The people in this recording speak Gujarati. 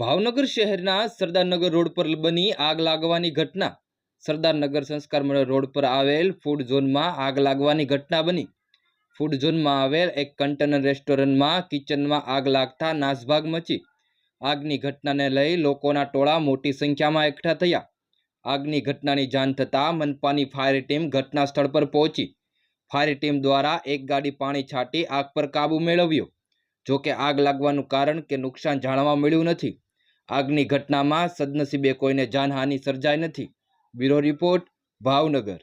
ભાવનગર શહેરના સરદારનગર રોડ પર બની આગ લાગવાની ઘટના. સરદારનગર સંસ્કાર મંડળ રોડ પર આવેલ ફૂડ ઝોનમાં આગ લાગવાની ઘટના બની. ફૂડ ઝોનમાં આવેલ એક કન્ટેનર રેસ્ટોરન્ટમાં કિચનમાં આગ લાગતા નાસભાગ મચી. આગની ઘટનાને લઈ લોકોના ટોળા મોટી સંખ્યામાં એકઠા થયા. આગની ઘટનાની જાણ થતાં મનપાની ફાયર ટીમ ઘટના સ્થળ પર પહોંચી. ફાયર ટીમ દ્વારા એક ગાડી પાણી છાંટી આગ પર કાબૂ મેળવ્યો. જોકે આગ લાગવાનું કારણ કે નુકસાન જાણવા મળ્યું નથી. આગની ઘટનામાં સદનસીબે કોઈને જાનહાનિ સર્જાઈ નથી. Bureau report Bhavnagar.